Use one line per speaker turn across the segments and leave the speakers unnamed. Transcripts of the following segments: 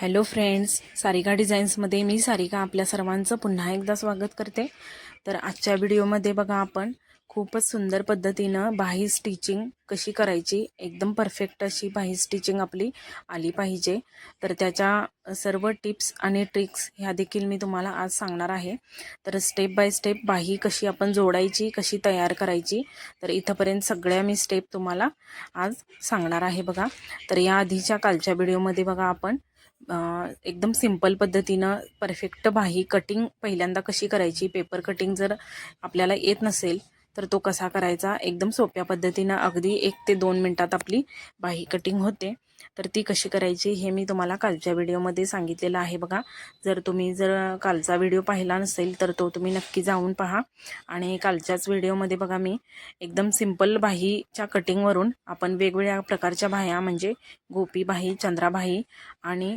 Hello friends Sarika डिझाईन्समध्ये मी सारिका आपल्या सर्वांचं पुन्हा एकदा स्वागत करते. तर आजच्या व्हिडिओमध्ये बघा आपण खूपच सुंदर पद्धतीनं बाही स्टिचिंग कशी करायची? एकदम परफेक्ट अशी बाही स्टिचिंग आपली आली पाहिजे. तर त्याच्या सर्व टिप्स आणि ट्रिक्स ह्या देखील मी तुम्हाला आज सांगणार आहे. तर स्टेप बाय स्टेप बाही कशी आपण जोडायची कशी तयार करायची तर इथंपर्यंत सगळ्या मी स्टेप तुम्हाला आज सांगणार आहे बघा. तर या आधीच्या कालच्या व्हिडिओमध्ये बघा आपण एकदम सिंपल पद्धतीनं परफेक्ट बाही कटिंग पहिल्यांदा कशी करायची? पेपर कटिंग जर आपल्याला येत नसेल तर तो कसा करायचा? एकदम सोप्या पद्धतीनं अगदी एक ते दोन मिनटात आपली बाही कटिंग होते. तर ती कशी करायची हे मी तुम्हाला कालच्या व्हिडिओमध्ये सांगितलेलं आहे बघा. जर तुम्ही जर कालचा व्हिडिओ पाहिला नसेल तर तो तुम्ही नक्की जाऊन पहा. आणि कालच्याच व्हिडिओमध्ये बघा मी एकदम सिंपल बाहीच्या कटिंगवरून आपण वेगवेगळ्या प्रकारच्या बाह्या म्हणजे गोपी बाही चंद्राबाही आणि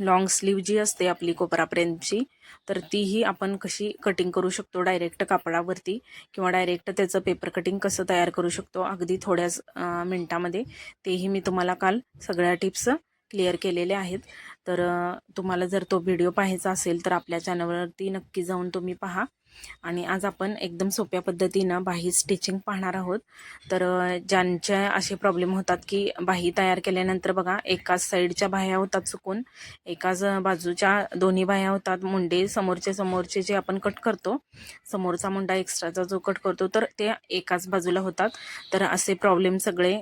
लॉंग स्लीव जी असते आपली कोपरापर्यंतची तर तीही आपण कशी कटिंग करू शकतो? डायरेक्ट कापडावरती किंवा डायरेक्ट त्याचं पेपर कटिंग कसं तयार करू शकतो? अगदी थोड्याच मिनटामध्ये. तेही मी तुम्हाला काल सगळ्या टिप्स क्लिअर केलेले आहेत. तर तुम्हाला जर तो व्हिडिओ पाहायचा असेल तर आपल्या चॅनलवरती नक्की जाऊन तुम्ही पहा. आणि आज आपण एकदम सोप्या पद्धतीनं बाही स्टिचिंग पाहणार आहोत. तर ज्यांचे ज्यांच्या असे प्रॉब्लेम होतात की बाही तयार केल्यानंतर बघा एकाच साईडच्या बाह्या होतात चुकून एकाच बाजूच्या दोन्ही बाह्या होतात. मुंडे समोरचे समोरचे जे आपण कट करतो समोरचा मुंडा एक्स्ट्राचा जो कट करतो तर ते एकाच बाजूला होतात. तर असे प्रॉब्लेम सगळे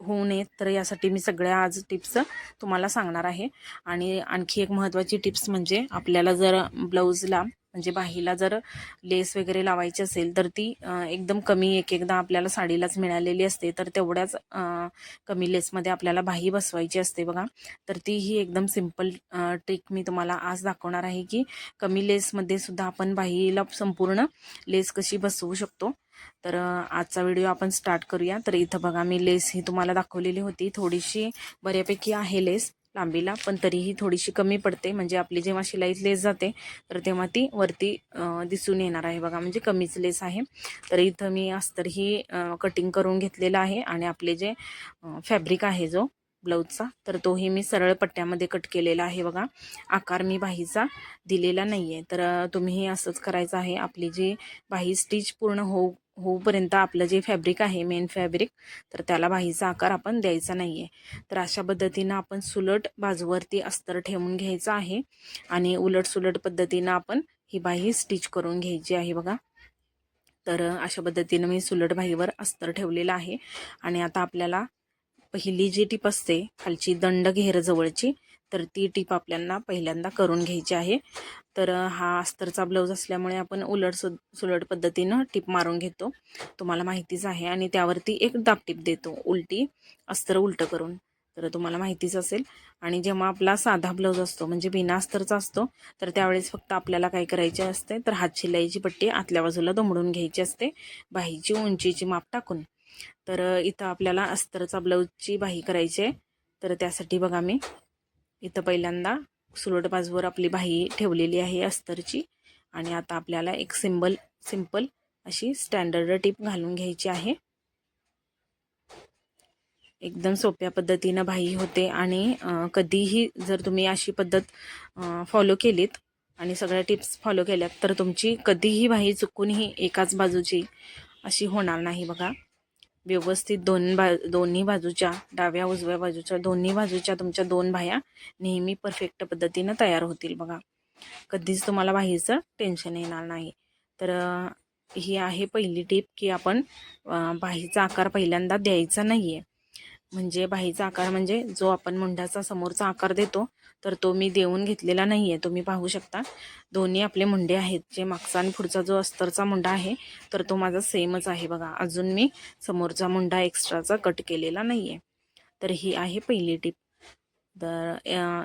होऊ नये तर यासाठी मी सगळ्या आज टिप्स तुम्हाला सांगणार आहे. आणि आणखी एक महत्त्वाची टिप्स म्हणजे आपल्याला जर ब्लाऊजला म्हणजे बाहीला जर लेस वगैरे लावायची असेल तर ती एकदम कमी एक एकदा आपल्याला साडीलाच मिळालेली असते तर तेवढ्याच कमी लेसमध्ये आपल्याला बाही बसवायची असते बघा. तर ती ही एकदम सिंपल ट्रिक मी तुम्हाला आज दाखवणार आहे की कमी लेसमध्ये सुद्धा आपण बाहीला संपूर्ण लेस कशी बसवू शकतो. तर आजचा व्हिडिओ आपण स्टार्ट करूया. तर इथं बघा मी लेस ही तुम्हाला दाखवलेली होती. थोडीशी बऱ्यापैकी आहे लेस. लांबीला पण तरीही थोडीशी कमी पडते. म्हणजे आपली जेव्हा शिलाईत लेस जाते तर तेव्हा ती वरती दिसून येणार आहे बघा. म्हणजे कमीच लेस आहे. तर इथं मी अस्तर ही कटिंग करून घेतलेलं आहे. आणि आपले जे फॅब्रिक आहे जो ब्लाऊजचा तर तोही मी सरळ पट्ट्यामध्ये कट केलेला आहे बघा. आकार मी बाहीचा दिलेला नाही आहे तर तुम्हीही असंच करायचं आहे. आपली जी बाही स्टिच पूर्ण होऊ होऊपर्यंत आपलं जे फॅब्रिक आहे मेन फॅब्रिक तर त्याला बाहीचा आकार आपण द्यायचा नाही आहे तर अशा पद्धतीनं आपण सुलट बाजूवरती अस्तर ठेवून घ्यायचं आहे आणि उलट सुलट पद्धतीनं आपण ही बाही स्टिच करून घ्यायची आहे बघा. तर अशा पद्धतीनं मी सुलट बाहीवर अस्तर ठेवलेलं आहे आणि आता आपल्याला पहिली जी टीप असते खालची दंड घेर जवळची तर ती टीप आपल्याला पहिल्यांदा करून घ्यायची आहे. तर हा अस्तरचा ब्लाऊज असल्यामुळे आपण उलट सु सुलट पद्धतीनं टीप मारून घेतो. तुम्हाला माहितीच आहे आणि त्यावरती एक दाब टीप देतो उलटी अस्तर उलटं करून. तर तुम्हाला माहितीच असेल. आणि जेव्हा आपला साधा ब्लाऊज असतो म्हणजे बिना अस्तरचा असतो तर त्यावेळेस फक्त आपल्याला काय करायचे असते तर हात शिलाईची पट्टी आतल्या बाजूला दमडून घ्यायची असते बाहीची उंचीची माप टाकून. तर इथं आपल्याला अस्तरचा ब्लाऊजची बाही करायची आहे. तर त्यासाठी बघा मी इथं पहिल्यांदा सुलट बाजूवर आपली बाही ठेवलेली आहे अस्तरची. आणि आता आपल्याला एक सिंबल सिंपल अशी स्टँडर्ड टीप घालून घ्यायची आहे. एकदम सोप्या पद्धतीनं बाही होते आणि कधीही जर तुम्ही अशी पद्धत फॉलो केलीत आणि सगळ्या टिप्स फॉलो केल्यात तर तुमची कधीही बाही चुकूनही एकाच बाजूची अशी होणार नाही बघा. व्यवस्थित दोन बा दोन्ही बाजूच्या डाव्या उजव्या बाजूच्या दोन्ही बाजूच्या तुमच्या दोन बाह्या नेहमी परफेक्ट पद्धतीनं तयार होतील बघा. कधीच तुम्हाला बाहीचं टेन्शन येणार नाही. तर ही आहे पहिली टीप की आपण अ, बाहीचा आकार पहिल्यांदा द्यायचा नाही आहे म्हणजे बाहीचा आकार म्हणजे जो आपण मुंड्याचा समोरचा आकार देतो तर तो मी देऊन घेतलेला नाही आहे तुम्ही पाहू शकता. दोन्ही आपले मुंडे आहेत. जे मागचा आणि पुढचा जो अस्तरचा मुंडा आहे तर तो माझा सेमच आहे बघा. अजून मी समोरचा मुंडा एक्स्ट्राचा कट केलेला नाही आहे तर ही आहे पहिली टीप तर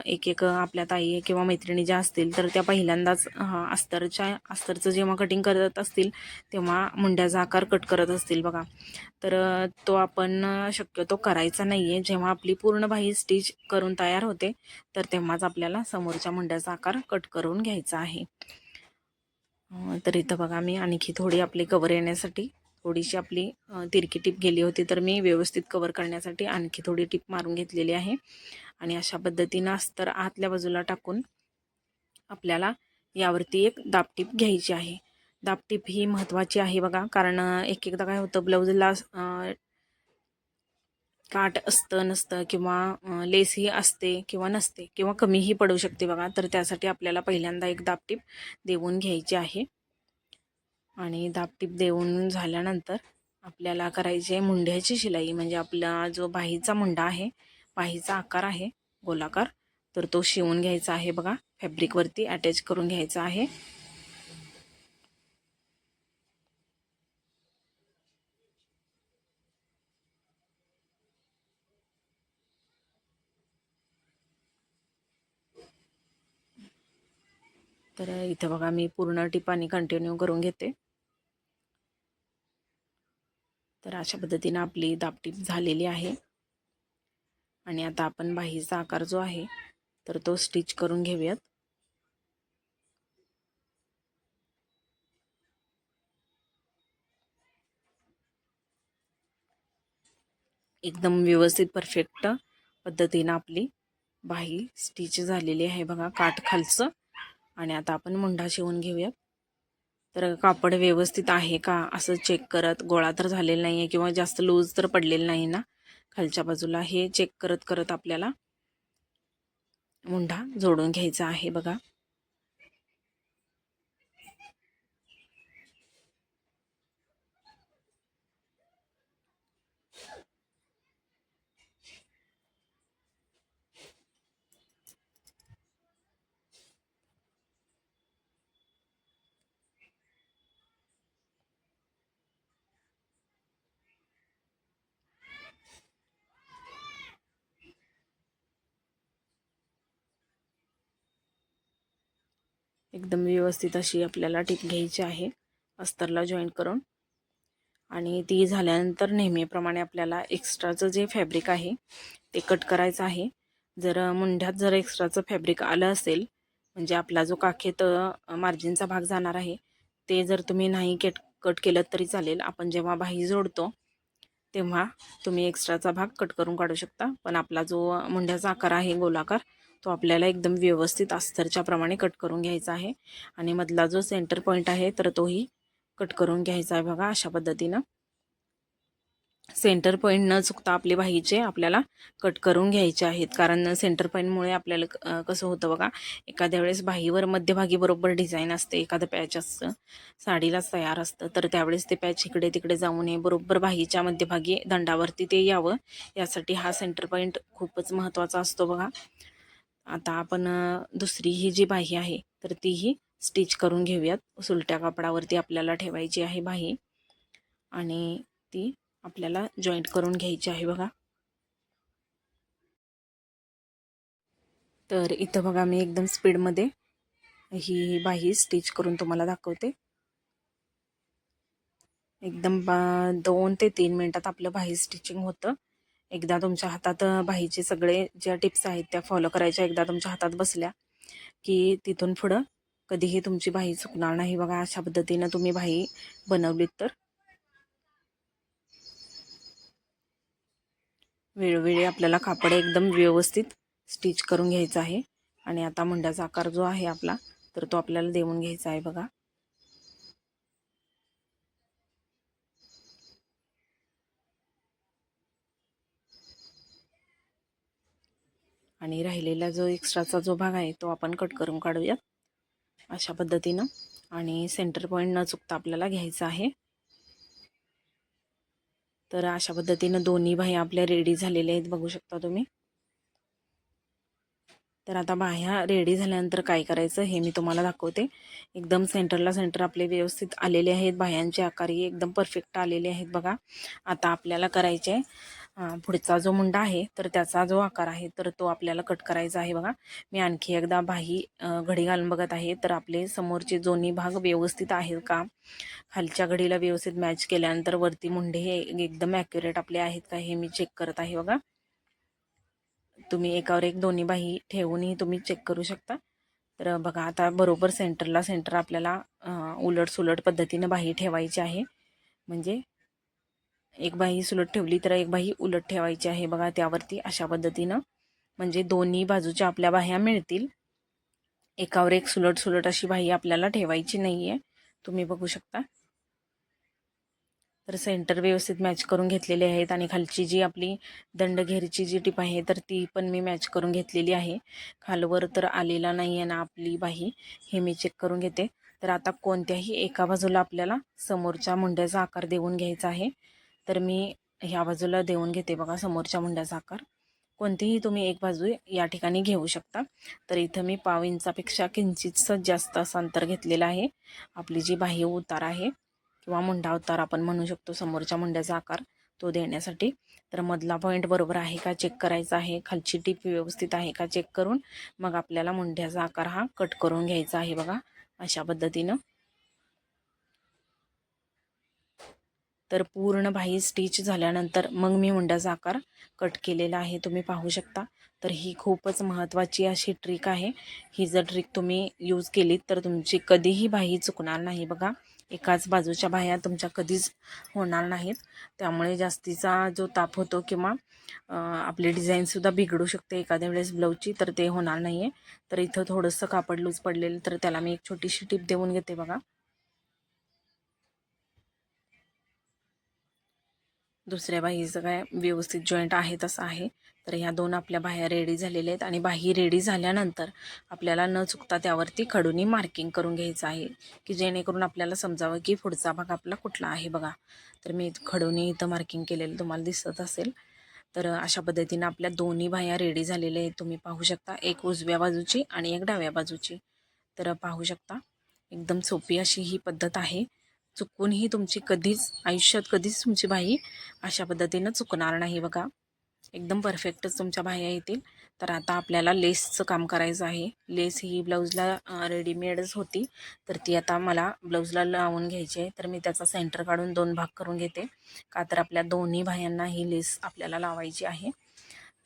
एक एक आपल्या ताई किंवा मैत्रिणी ज्या असतील तर त्या पहिल्यांदाच अस्तरच्या अस्तरचं जेव्हा कटिंग करत असतील तेव्हा मुंड्याचा आकार कट करत असतील बघा. तर तो आपण शक्यतो करायचा नाही आहे जेव्हा आपली पूर्ण बाही स्टिच करून तयार होते तर तेव्हाच आपल्याला समोरच्या मुंड्याचा आकार कट करून घ्यायचा आहे. तर इथं बघा मी आणखी थोडी आपली कवर येण्यासाठी थोडीशी आपली तिरकी टीप गेली होती तर मी व्यवस्थित कवर करण्यासाठी आणखी थोडी टीप मारून घेतलेली आहे. आणि अशा पद्धतीनं अस्तर आतल्या बाजूला टाकून आपल्याला यावरती एक दापटीप घ्यायची आहे. दापटीप ही महत्त्वाची आहे बघा कारण एक एकदा काय होतं ब्लाऊजला काट असतं नसतं किंवा लेसही असते किंवा नसते किंवा कमीही पडू शकते बघा तर त्यासाठी आपल्याला पहिल्यांदा एक दापटीप देऊन घ्यायची आहे. आणि दापटीप देऊन झाल्यानंतर आपल्याला करायची आहे मुंड्याची शिलाई म्हणजे आपला जो बाहीचा मुंडा आहे पाहीचा आकार आहे गोलाकार. तर तो शिवून घ्यायचा आहे बघा. फॅब्रिकवरती अटॅच करून घ्यायचा आहे. तर इथं बघा मी पूर्ण टिपाणी कंटिन्यू करून घेते. तर अशा पद्धतीनं आपली दापटीप झालेली आहे. आणि आता आपण बाहीचा आकार जो आहे तर तो स्टिच करून घेऊयात. एकदम व्यवस्थित परफेक्ट पद्धतीनं आपली बाही स्टिच झालेली आहे बघा काठ खालचं. आणि आता आपण मुंडा शिवून घेऊयात. तर कापड व्यवस्थित आहे का असं चेक करत गोळा तर झालेला नाही आहे किंवा जास्त लूज तर पडलेलं नाही ना. खालच्या बाजूला हे चेक करत करत आपल्याला मुंढा जोडून घ्यायचा आहे बघा. एकदम व्यवस्थित अशी आपल्याला टीप घ्यायची आहे. अस्तरला जॉईंट करून. आणि ती झाल्यानंतर नेहमीप्रमाणे आपल्याला एक्स्ट्राचं जे फॅब्रिक आहे ते कट करायचं आहे. जर मुंढ्यात जर एक्स्ट्राचं फॅब्रिक आलं असेल म्हणजे आपला जो काखेत मार्जिनचा भाग जाणार आहे ते जर तुम्ही नाही केट कट केलं तरी चालेल. आपण जेव्हा बाही जोडतो तेव्हा तुम्ही एक्स्ट्राचा भाग कट करून काढू शकता. पण आपला जो मुंड्याचा आकार आहे गोलाकार तो आपल्याला एकदम व्यवस्थित अस्तरच्या प्रमाणे कट करून घ्यायचा आहे. आणि मधला जो सेंटर पॉईंट आहे तर तोही कट करून घ्यायचा आहे बघा अशा पद्धतीनं. सेंटर पॉईंट न चुकता आपले बाहीचे आपल्याला कट करून घ्यायचे आहेत. कारण सेंटर पॉईंटमुळे आपल्याला कसं होतं बघा एखाद्या वेळेस बाहीवर मध्यभागी बरोबर डिझाईन असते एखादं पॅच असतं साडीलाच तयार असतं तर त्यावेळेस ते पॅच इकडे तिकडे जाऊ नये बरोबर बाहीच्या मध्यभागी दंडावरती ते यावं. यासाठी हा सेंटर पॉईंट खूपच महत्त्वाचा असतो बघा. आता आपण दुसरी ही जी बाही आहे तर तीही स्टिच करून घेऊयात. सुलट्या कापडावरती आपल्याला ठेवायची आहे बाही आणि ती आपल्याला जॉईंट करून घ्यायची आहे बघा. तर इथं बघा मी एकदम स्पीडमध्ये ही बाही स्टिच करून तुम्हाला दाखवते. एकदम बा दोन ते तीन मिनटात आपलं बाही स्टिचिंग होतं. एकदा तुमच्या हातात बाहीचे सगळे ज्या टिप्स आहेत त्या फॉलो करायच्या एकदा तुमच्या हातात बसल्या की तिथून पुढं कधीही तुमची बाही चुकणार नाही बघा अशा पद्धतीनं तुम्ही बाही बनवलीत तर. वेळोवेळी आपल्याला कापड एकदम व्यवस्थित स्टिच करून घ्यायचं आहे. आणि आता मुंड्याचा आकार जो आहे आपला तर तो आपल्याला देऊन घ्यायचा आहे बघा. आणि राहिलेला जो एक्स्ट्राचा जो भाग आहे तो आपण कट करून काढूयात. अशा पद्धतीनं. आणि सेंटर पॉईंट न चुकता आपल्याला घ्यायचा आहे. तर अशा पद्धतीनं दोन्ही बाह्या आपल्या रेडी झालेल्या आहेत बघू शकता तुम्ही. तर आता बाह्या रेडी झाल्यानंतर काय करायचं हे मी तुम्हाला दाखवते. एकदम सेंटरला सेंटर आपले व्यवस्थित आलेले आहेत. बाह्यांचे आकारही एकदम परफेक्ट आलेले आहेत बघा. आता आपल्याला करायचे आहे पुढचा जो मुंडा आहे तर त्याचा जो आकार आहे तर तो आपल्याला कट करायचा आहे बघा. मी आणखी एकदा बाही घडी घालून बघत आहे तर आपले समोरचे दोन्ही भाग व्यवस्थित आहेत का? खालच्या घडीला व्यवस्थित मॅच केल्यानंतर वरती मुंडे हे एकदम ॲक्युरेट आपले आहेत का हे मी चेक करत आहे बघा. तुम्ही एकावर एक दोन्ही बाही ठेवूनही तुम्ही चेक करू शकता. तर बघा आता बरोबर सेंटरला सेंटर आपल्याला उलट सुलट पद्धतीनं बाही ठेवायची आहे. म्हणजे एक बाही सुलट ठेवली तर एक बाही उलट ठेवायची आहे बघा त्यावरती अशा पद्धतीनं. म्हणजे दोन्ही बाजूच्या आपल्या बाह्या मिळतील. एकावर एक सुलट सुलट अशी बाही आपल्याला ठेवायची नाही आहे तुम्ही बघू शकता. तर सेंटर व्यवस्थित मॅच करून घेतलेले आहेत आणि खालची जी आपली दंडघेरची जी टिप आहे तर ती पण मी मॅच करून घेतलेली आहे. खालवर तर आलेला नाही आहे ना आपली बाही हे मी चेक करून घेते. तर आता कोणत्याही एका बाजूला आपल्याला समोरच्या मुंड्याचा आकार देऊन घ्यायचा आहे. तर मी ह्या बाजूला देऊन घेते बघा समोरच्या मुंड्याचा आकार. कोणतीही तुम्ही एक बाजू या ठिकाणी घेऊ शकता. तर इथं मी पाव इंचापेक्षा किंचितच जास्त असं अंतर घेतलेलं आहे. आपली जी बाह्य उतार आहे किंवा मुंडा उतार आपण म्हणू शकतो समोरच्या मुंड्याचा आकार तो देण्यासाठी. तर मधला पॉईंट बरोबर आहे का चेक करायचा आहे? खालची टीप व्यवस्थित आहे का चेक करून मग आपल्याला मुंड्याचा आकार हा कट करून घ्यायचा आहे बघा. अशा पद्धतीनं. तर पूर्ण बाही स्टिच झाल्यानंतर मग मी मुंड्याचा आकार कट केलेला आहे तुम्ही पाहू शकता. तर ही खूपच महत्त्वाची अशी ट्रिक आहे. ही जर ट्रिक तुम्ही यूज केलीत तर तुमची कधीही बाही चुकणार नाही बघा. एकाच बाजूच्या बाह्या तुमच्या कधीच होणार नाहीत. त्यामुळे जास्तीचा जो ताप होतो किंवा आपली डिझाईनसुद्धा बिघडू शकते एखाद्या वेळेस ब्लाऊजची तर ते होणार नाही आहे तर इथं थोडंसं कापड लूज पडलेलं तर त्याला मी एक छोटीशी टीप देऊन घेते बघा. दुसऱ्या बाहीचं काय व्यवस्थित जॉईंट आहे तसं आहे. तर ह्या दोन आपल्या बाह्या रेडी झालेल्या आहेत आणि बाही रेडी झाल्यानंतर आपल्याला न चुकता त्यावरती खडूनी मार्किंग करून घ्यायचं आहे. की जेणेकरून आपल्याला समजावं की पुढचा भाग आपला कुठला आहे बघा. तर मी खडूनी इथं मार्किंग केलेलं तुम्हाला दिसत असेल. तर अशा पद्धतीनं आपल्या दोन्ही बाह्या रेडी झालेल्या आहेत. तुम्ही पाहू शकता एक उजव्या बाजूची आणि एक डाव्या बाजूची. तर पाहू शकता एकदम सोपी अशी ही पद्धत आहे. चुकूनही तुमची कधीच आयुष्यात कधीच तुमची बाई अशा पद्धतीनं चुकणार नाही बघा. एकदम परफेक्टच तुमच्या बाह्या येतील. तर आता आपल्याला लेसचं काम करायचं आहे. लेस ही ब्लाऊजला रेडीमेडच होती. तर ती आता मला ब्लाऊजला लावून घ्यायची आहे. तर मी त्याचा सेंटर काढून दोन भाग करून घेते. का तर आपल्या दोन्ही बाह्यांना ही लेस आपल्याला लावायची आहे.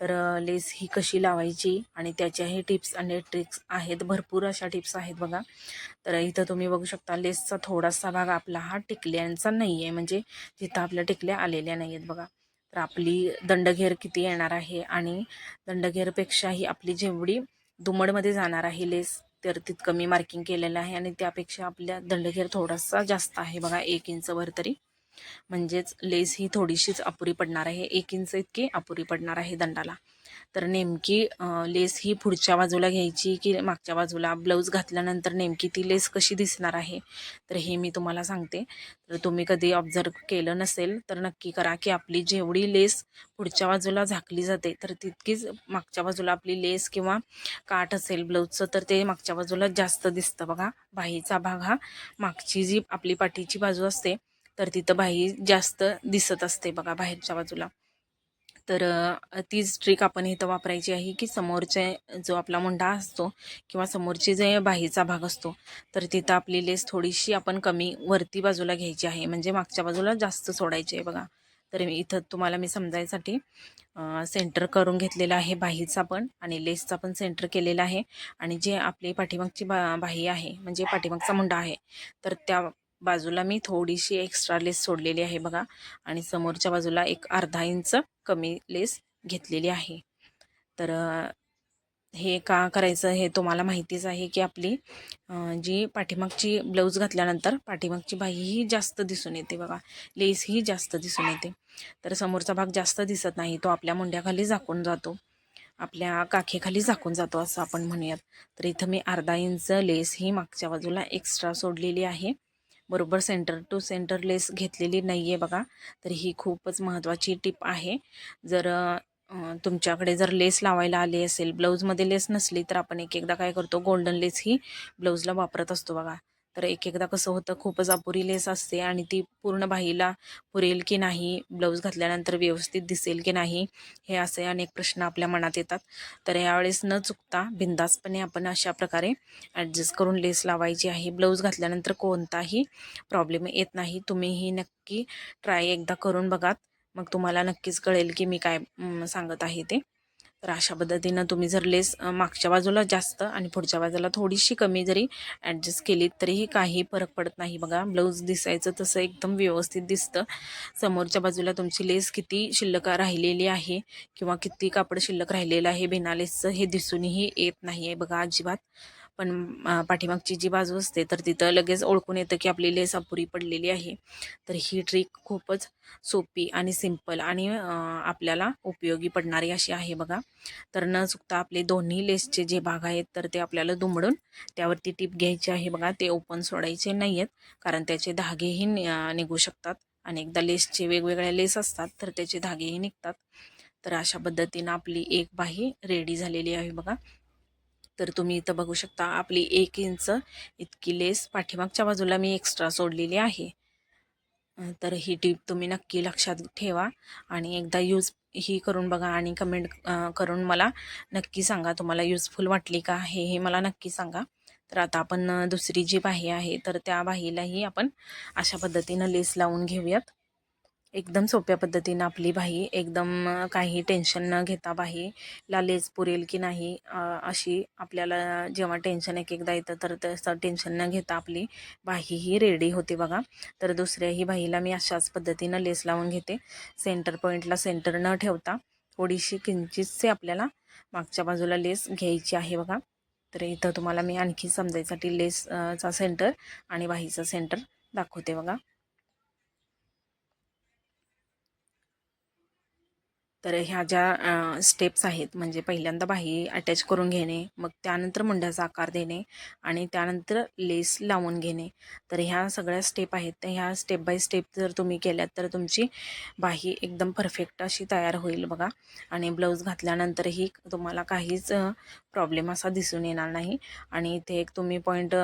तर लेस ही कशी लावायची आणि त्याच्याही टिप्स आणि ट्रिक्स आहेत भरपूर अशा टिप्स आहेत बघा. तर इथं तुम्ही बघू शकता लेसचा थोडासा भाग आपला हा टिकल्यांचा नाही आहे म्हणजे जिथं आपल्या टिकल्या आलेल्या नाही आहेत बघा. तर आपली दंडघेर किती येणार आहे आणि दंडघेरपेक्षाही आपली जेवढी दुमडमध्ये जाणार आहे लेस तर तितकं मी मार्किंग केलेलं आहे आणि त्यापेक्षा आपल्या दंडघेर थोडासा जास्त आहे बघा एक इंचभर तरी. म्हणजेच लेस ही थोडीशीच अपुरी पडणार आहे. एक इंच इतकी अपुरी पडणार आहे दंडाला. तर नेमकी लेस ही पुढच्या बाजूला घ्यायची की मागच्या बाजूला? ब्लाऊज घातल्यानंतर नेमकी ती लेस कशी दिसणार आहे? तर हे मी तुम्हाला सांगते. तर तुम्ही कधी ऑब्झर्व केलं नसेल तर नक्की करा की आपली जेवढी लेस पुढच्या बाजूला झाकली जाते तर तितकीच मागच्या बाजूला आपली लेस किंवा काठ असेल ब्लाऊजचं तर ते मागच्या बाजूला जास्त दिसतं बघा. बाहीचा भाग हा मागची जी आपली पाठीची बाजू असते तर तिथं बाही जास्त दिसत असते बघा बाहेरच्या बाजूला. तर तीच ट्रिक आपण इथं वापरायची आहे की समोरचे जो आपला मुंडा असतो किंवा समोरची जे बाहीचा भाग असतो तर तिथं आपली लेस थोडीशी आपण कमी वरती बाजूला घ्यायची आहे. म्हणजे मागच्या बाजूला जास्त सोडायची आहे बघा. तर मी इथं तुम्हाला मी समजायसाठी सेंटर करून घेतलेलं आहे बाहीचा पण आणि लेसचा पण सेंटर केलेला आहे. आणि जे आपली पाठीमागची बा बाही आहे म्हणजे पाठीमागचा मुंडा आहे तर त्या बाजूला मी थोडीशी एक्स्ट्रा लेस सोडलेली आहे बघा. आणि समोरच्या बाजूला एक अर्धा इंच कमी लेस घेतलेली आहे. तर हे का करायचं हे तुम्हाला माहितीच आहे की आपली जी पाठीमागची ब्लाऊज घातल्यानंतर पाठीमागची बाई ही जास्त दिसून येते बघा. लेस ही जास्त दिसून येते. तर समोरचा भाग जास्त दिसत नाही तो आपल्या मुंड्याखाली झाकून जातो. आपल्या काखेखाली झाकून जातो असं आपण म्हणूयात. तर इथं मी अर्धा इंच लेस ही मागच्या बाजूला एक्स्ट्रा सोडलेली आहे. बरोबर सेंटर टू सेंटर लेस घेतलेली नाही आहे बघा. तर ही खूपच महत्त्वाची टिप आहे. जर तुमच्याकडे जर लेस लावायला आली असेल ब्लाऊजमध्ये लेस नसली तर आपण एक एकदा काय करतो गोल्डन लेस ही ब्लाऊजला वापरत असतो बघा. तर एक एकदा कसं होतं खूपच अपुरी लेस असते आणि ती पूर्ण बाहीला पुरेल की नाही ब्लाऊज घातल्यानंतर व्यवस्थित दिसेल की नाही हे असे अनेक प्रश्न आपल्या मनात येतात. तर यावेळेस न चुकता बिंदासपणे आपण अशा प्रकारे ॲडजस्ट करून लेस लावायची आहे. ब्लाऊज घातल्यानंतर कोणताही प्रॉब्लेम येत नाही. तुम्हीही नक्की ट्राय एकदा करून बघात. मग तुम्हाला नक्कीच कळेल की मी काय सांगत आहे ते. तर अशा पद्धतीनं तुम्ही जर लेस मागच्या बाजूला जास्त आणि पुढच्या बाजूला थोडीशी कमी जरी ॲडजस्ट केली तरीही काही फरक पडत नाही. बघा ब्लाऊज दिसायचं तसं एकदम व्यवस्थित दिसतं. समोरच्या बाजूला तुमची लेस किती शिल्लक राहिलेली आहे किंवा किती कापड शिल्लक राहिलेलं आहे बिना लेसचं हे दिसूनही येत नाही आहे बघा अजिबात. पण पाठीमागची जी बाजू असते तर तिथं लगेच ओळखून येतं की आपली लेस अपुरी पडलेली आहे. तर ही ट्रिक खूपच सोपी आणि सिंपल आणि आपल्याला उपयोगी पडणारी अशी आहे बघा. तर न चुकता आपले दोन्ही लेसचे जे भाग आहेत तर ते आपल्याला दुमडून त्यावरती टीप घ्यायची आहे बघा. ते ओपन सोडायचे नाही आहेत कारण त्याचे धागेही नि- निघू शकतात. अनेकदा लेसचे वेगवेगळ्या लेस असतात तर त्याचे धागेही निघतात. तर अशा पद्धतीनं आपली एक बाही रेडी झालेली आहे बघा. तर तुम्ही इथं बघू शकता आपली एक इंच इतकी लेस पाठीमागच्या बाजूला मी एक्स्ट्रा सोडलेली आहे. तर ही टीप तुम्ही नक्की लक्षात ठेवा आणि एकदा यूज ही करून बघा आणि कमेंट करून मला नक्की सांगा तुम्हाला युजफुल वाटली का हे हे मला नक्की सांगा. तर आता आपण दुसरी जी बाही आहे तर त्या बाहीलाही आपण अशा पद्धतीनं लेस लावून घेऊयात. एकदम सोप्या पद्धतीनं आपली बाही एकदम काही टेन्शन न घेता बाहीला लेस पुरेल की नाही अशी आपल्याला जेव्हा टेन्शन एक एकदा येतं तर तसं टेन्शन न घेता आपली बाही ही रेडी होते बघा. तर दुसऱ्याही बाहीला मी अशाच पद्धतीनं लेस लावून घेते. सेंटर पॉईंटला सेंटर न ठेवता थोडीशी किंचितसे आपल्याला मागच्या बाजूला लेस घ्यायची आहे बघा. तर इथं तुम्हाला मी आणखी समजायसाठी लेसचा सेंटर आणि बाहीचा सेंटर दाखवते बघा. तर ह्या ज्या स्टेप्स आहेत म्हणजे पहिल्यांदा बाही अटॅच करून घेणे मग त्यानंतर मुंड्याचा आकार देणे आणि त्यानंतर लेस लावून घेणे. तर ह्या सगळ्या स्टेप आहेत. तर ह्या स्टेप बाय स्टेप जर तुम्ही केल्यात तर तुमची बाही एकदम परफेक्ट अशी तयार होईल बघा. आणि ब्लाऊज घातल्यानंतरही तुम्हाला काहीच प्रॉब्लेम असा दिसून येणार नाही. आणि इथे एक तुम्ही पॉईंट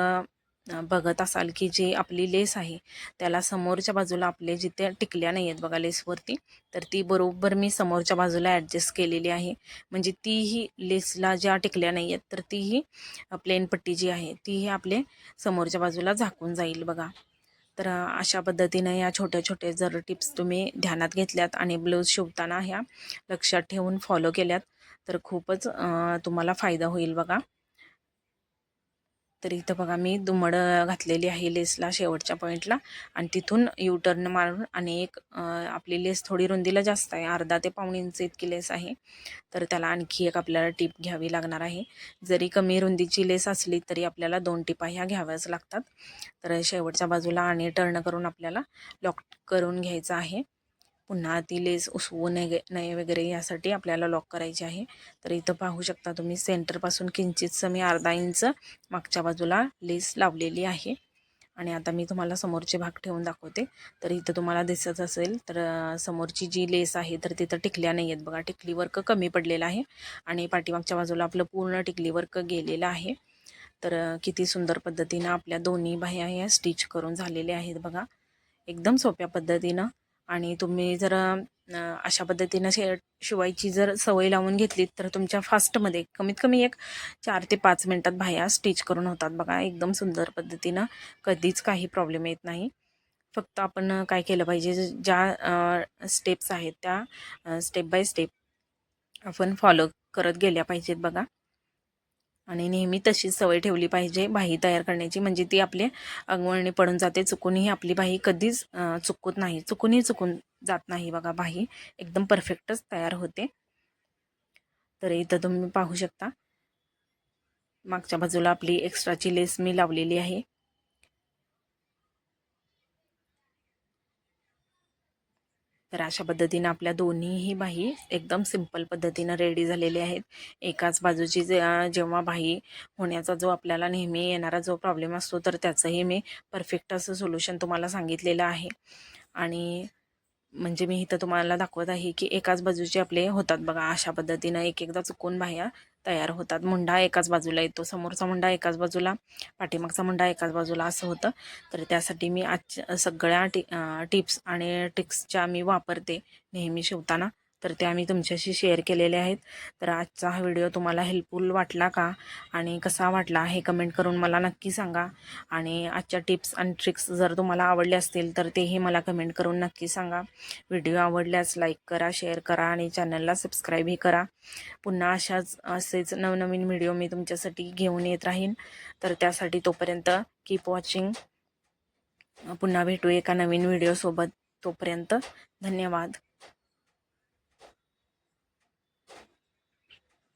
बघत असाल की जी आपली लेस आहे त्याला समोरच्या बाजूला आपले जिथे टिकल्या नाही आहेत बघा लेसवरती तर ती बरोबर मी समोरच्या बाजूला ॲडजस्ट केलेली आहे. म्हणजे तीही लेसला ज्या टिकल्या नाही आहेत तर तीही प्लेन पट्टी जी आहे तीही आपले समोरच्या बाजूला झाकून जाईल बघा. तर अशा पद्धतीनं या छोट्या छोट्या जर टिप्स तुम्ही ध्यानात घेतल्यात आणि ब्लाऊज शिवताना ह्या लक्षात ठेवून फॉलो केल्यात तर खूपच तुम्हाला फायदा होईल बघा. तर इथं बघा मी दुमड घातलेली आहे लेसला शेवटच्या पॉईंटला आणि तिथून यू टर्न मारून आणि एक आपली लेस थोडी रुंदीला जास्त आहे. अर्धा ते पाऊण इंच इतकी लेस आहे. तर त्याला आणखी एक आपल्याला टीप घ्यावी लागणार आहे. जरी कमी रुंदीची लेस असली तरी आपल्याला दोन टिपा ह्या घ्याव्याच लागतात. तर शेवटच्या बाजूला आणि टर्न करून आपल्याला लॉक करून घ्यायचं आहे. पुन्हा ती लेस उसवू नये नये वगैरे यासाठी आपल्याला लॉक करायची आहे. तर इथं पाहू शकता तुम्ही सेंटरपासून किंचितसं मी अर्धा इंच मागच्या बाजूला लेस लावलेली आहे. आणि आता मी तुम्हाला समोरचे भाग ठेवून दाखवते. तर इथं तुम्हाला दिसत असेल तर समोरची जी लेस आहे तर तिथं टिकल्या नाही आहेत. बघा टिकली वर्क कमी पडलेला आहे. आणि पाठीमागच्या बाजूला आपलं पूर्ण टिकली वर्क गेलेलं आहे. तर किती सुंदर पद्धतीनं आपल्या दोन्ही बाह्या ह्या स्टिच करून झालेल्या आहेत बघा. एकदम सोप्या पद्धतीनं आणि तुम्ही जर अशा पद्धतीनं शे शिवायची जर सवय लावून घेतली तर तुमच्या फास्टमध्ये कमीत कमी एक चार ते पाच मिनटात बाह्या स्टिच करून होतात बघा. एकदम सुंदर पद्धतीनं कधीच काही प्रॉब्लेम येत नाही. फक्त आपण काय केलं पाहिजे ज्या स्टेप्स आहेत त्या स्टेप बाय स्टेप आपण फॉलो करत गेल्या पाहिजेत बघा. आणि नेहमी तशीच सवय ठेवली पाहिजे बाही तयार करण्याची. म्हणजे ती आपले अंगवळणी पडून जाते. चुकूनही आपली बाही कधीच चुकत नाही. चुकूनही चुकून जात नाही बघा बाही एकदम परफेक्टच तयार होते. तर इथं तुम्ही पाहू शकता. मागच्या बाजूला आपली एक्स्ट्राची लेस मी लावलेली आहे. तर अशा पद्धतीनं आपल्या दोन्हीही बाही एकदम सिंपल पद्धतीनं रेडी झालेले आहेत. एकाच बाजूची जे जेव्हा बाही होण्याचा जो आपल्याला नेहमी येणारा जो प्रॉब्लेम असतो तर त्याचंही मी परफेक्ट असं सोल्युशन तुम्हाला सांगितलेलं आहे. आणि म्हणजे मी इथं तुम्हाला दाखवत आहे की एकाच बाजूचे आपले होतात बघा अशा पद्धतीनं एक एकदा चुकून बाह्या तयार होतात. मुंडा एकाच बाजूला येतो. समोरचा मुंडा एकाच बाजूला पाठीमागचा मुंडा एकाच बाजूला असं होतं. तर त्यासाठी मी आज सगळ्या टी टिप्स आणि ट्रिक्सच्या मी वापरते नेहमी शिवताना. तर त्या मी तुमच्याशी शेअर केलेल्या आहेत. तर आजचा हा व्हिडिओ तुम्हाला हेल्पफुल वाटला का? आणि कसा वाटला हे कमेंट करून मला नक्की सांगा. आणि आजच्या टिप्स आणि ट्रिक्स जर तुम्हाला आवडले असतील तर तेही मला कमेंट करून नक्की सांगा. व्हिडिओ आवडल्यास लाईक करा शेअर करा आणि चॅनलला सबस्क्राईबही करा. पुन्हा अशाच असेच नवनवीन व्हिडिओ मी तुमच्यासाठी घेऊन येत राहीन. तर त्यासाठी तोपर्यंत कीप वॉचिंग पुन्हा भेटू एका नवीन व्हिडिओसोबत तोपर्यंत धन्यवाद.